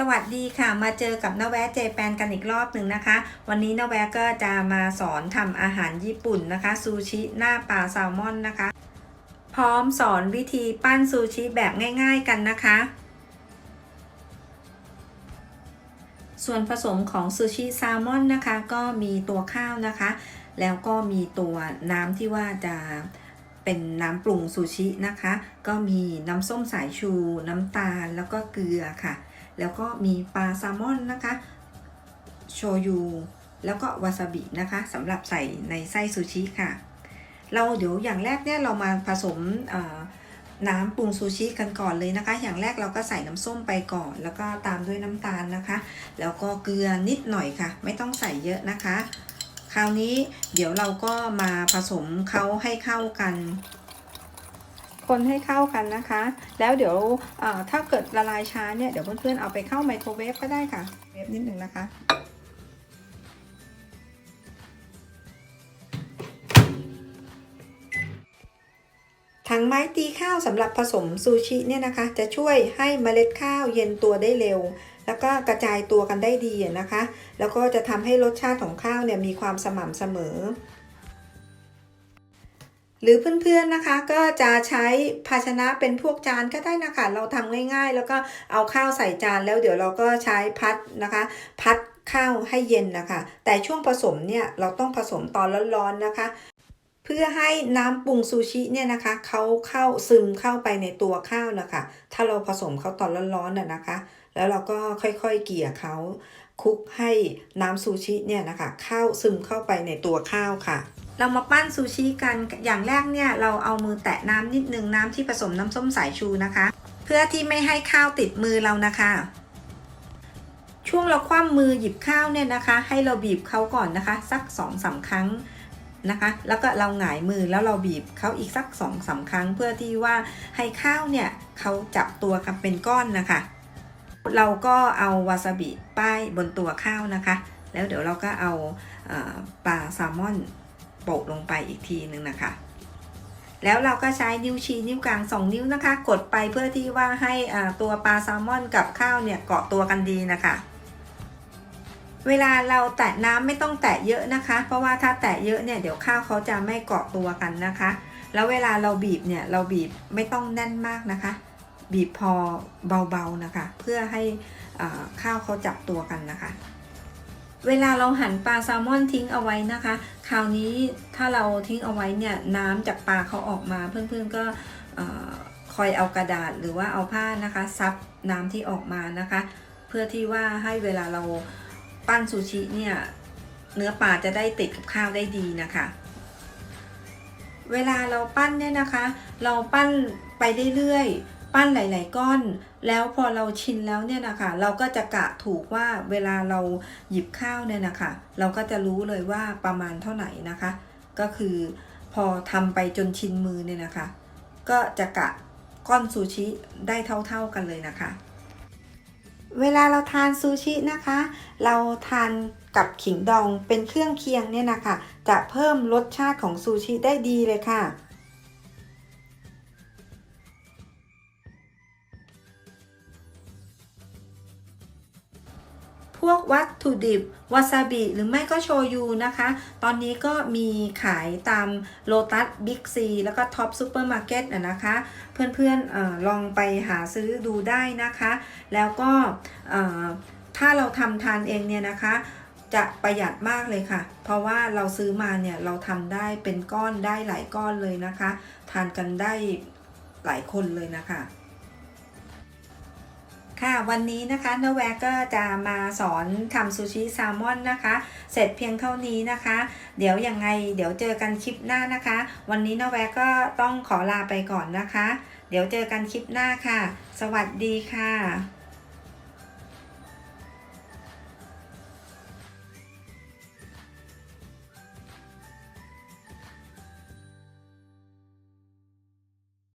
สวัสดีค่ะ มาเจอกับนาแวะเจแปนกันอีกรอบหนึ่งนะคะ วันนี้นาแวะก็จะมาสอนทำอาหารญี่ปุ่นนะคะ ซูชิหน้าปลาแซลมอนนะคะ พร้อมสอนวิธีปั้นซูชิแบบง่ายๆกันนะคะ ส่วนผสมของซูชิแซลมอนนะคะ ก็มีตัวข้าวนะคะ แล้วก็มีตัวน้ำที่ว่าจะเป็นน้ำปรุงซูชินะคะ ก็มีน้ำส้มสายชู น้ำตาลแล้วก็เกลือค่ะ แล้วก็มีปลาแซลมอนนะคะ โชยุ แล้วก็วาซาบินะคะสำหรับใส่ในไส้ซูชิค่ะ เราเดี๋ยวอย่างแรกเนี่ยเรามาผสมน้ำปรุงซูชิกันก่อนเลยนะคะ อย่างแรกเราก็ใส่น้ำส้มไปก่อน แล้วก็ตามด้วยน้ำตาลนะคะ แล้วก็เกลือนิดหน่อยค่ะ ไม่ต้องใส่เยอะนะคะ คราวนี้เดี๋ยวเราก็มาผสมเขาให้เข้ากัน คนให้เข้ากันนะคะ แล้วเดี๋ยวถ้าเกิดละลายช้าเนี่ยเดี๋ยวเพื่อนๆเอาไปเข้าไมโครเวฟก็ได้ค่ะเวฟนิดหนึ่งนะคะถังไม้ตีข้าวสำหรับผสมซูชิเนี่ยนะคะ จะช่วยให้เมล็ดข้าวเย็นตัวได้เร็ว แล้วก็กระจายตัวกันได้ดีนะคะ แล้วก็จะทำให้รสชาติของข้าวเนี่ยมีความสม่ำเสมอ หรือเพื่อนๆนะคะก็จะใช้ภาชนะเป็นพวกจานก็ได้นะคะ เราทำง่ายๆ แล้วก็เอาข้าวใส่จานแล้วเดี๋ยวเราก็ใช้พัดนะคะ พัดข้าวให้เย็นนะคะ แต่ช่วงผสมเนี่ยเราต้องผสมตอนร้อนๆนะคะ เพื่อให้น้ำปรุงซูชิเนี่ยนะคะเขาเข้าซึมเข้าไปในตัวข้าวนะคะ ถ้าเราผสมเขาตอนร้อนๆน่ะนะคะ แล้วเราก็ค่อยๆเกลี่ยเขาคลุกให้น้ำซูชิเนี่ยนะคะเข้าซึมเข้าไปในตัวข้าวค่ะ เรามาปั้นซูชิกัน อย่างแรกเนี่ยเราเอามือแตะน้ำนิดนึงน้ำที่ผสมน้ำส้มสายชูนะคะ เพื่อที่ไม่ให้ข้าวติดมือเรานะคะ ช่วงเราคว่ำมือหยิบข้าวเนี่ยนะคะ ให้เราบีบเขาก่อนนะคะ สักสองสาครั้งนะคะ แล้วก็เราหงายมือแล้วเราบีบเขาอีกสักสองสาครั้ง เพื่อที่ว่าให้ข้าวเนี่ยเขาจับตัวกันเป็นก้อนนะคะ เราก็เอาวาซาบิป้ายบนตัวข้าวนะคะ แล้วเดี๋ยวเราก็เอาปลาแซลมอน โปะลงไปอีกทีหนึ่งนะคะ แล้วเราก็ใช้นิ้วชี้นิ้วกลางสองนิ้วนะคะ กดไปเพื่อที่ว่าให้ตัวปลาแซลมอนกับข้าวเนี่ยเกาะตัวกันดีนะคะ เวลาเราแตะน้ำไม่ต้องแตะเยอะนะคะ เพราะว่าถ้าแตะเยอะเนี่ยเดี๋ยวข้าวเขาจะไม่เกาะตัวกันนะคะ แล้วเวลาเราบีบเนี่ยเราบีบไม่ต้องแน่นมากนะคะ บีบพอเบาๆนะคะ เพื่อให้ข้าวเขาจับตัวกันนะคะ เวลาเราหั่นปลาแซลมอนทิ้งเอาไว้นะคะ คราวนี้ถ้าเราทิ้งเอาไว้เนี่ยน้ำจากปลาเขาออกมาเพื่อนๆก็เอ่อคอยเอากระดาษหรือว่าเอาผ้านะคะ ซับน้ำที่ออกมานะคะ เพื่อที่ว่าให้เวลาเราปั้นซูชิเนี่ยเนื้อปลาจะได้ติดกับข้าวได้ดีนะคะ เวลาเราปั้นเนี่ยนะคะ เราปั้นไปเรื่อยๆ ปั้นหลาย ๆ ก้อน แล้วพอเราชินแล้วเนี่ยนะคะเราก็จะกะถูกว่าเวลาเราหยิบข้าวเนี่ยนะคะเราก็จะรู้เลยว่าประมาณเท่าไหร่นะคะ ก็คือพอทำไปจนชินมือเนี่ยนะคะ ก็จะกะก้อนซูชิได้เท่า ๆกันเลยนะคะ เวลาเราทานซูชินะคะ เราทานกับขิงดองเป็นเครื่องเคียงเนี่ยนะคะ จะเพิ่มรสชาติของซูชิได้ดีเลยค่ะ วกวัตถุดิบวาซาบิหรือไม่ก็โชยุนะคะ ตอนนี้ก็มีขายตามโลตัสบิ๊กซีแล้วก็ท็อปซูเปอร์มาร์เก็ตนะคะ เพื่อนๆออลองไปหาซื้อดูได้นะคะ แล้วก็ถ้าเราทำทานเองเนี่ยนะคะ จะประหยัดมากเลยค่ะ เพราะว่าเราซื้อมาเนี่ยเราทำได้เป็นก้อนได้หลายก้อนเลยนะคะ ทานกันได้หลายคนเลยนะคะ ค่ะวันนี้นะคะนแวกก็จะมาสอนทำซูชิแซลมอนนะคะ เสร็จเพียงเท่านี้นะคะ เดี๋ยวยังไงเดี๋ยวเจอกันคลิปหน้านะคะ วันนี้นแวก็ต้องขอลาไปก่อนนะคะ เดี๋ยวเจอกันคลิปหน้าค่ะ สวัสดีค่ะ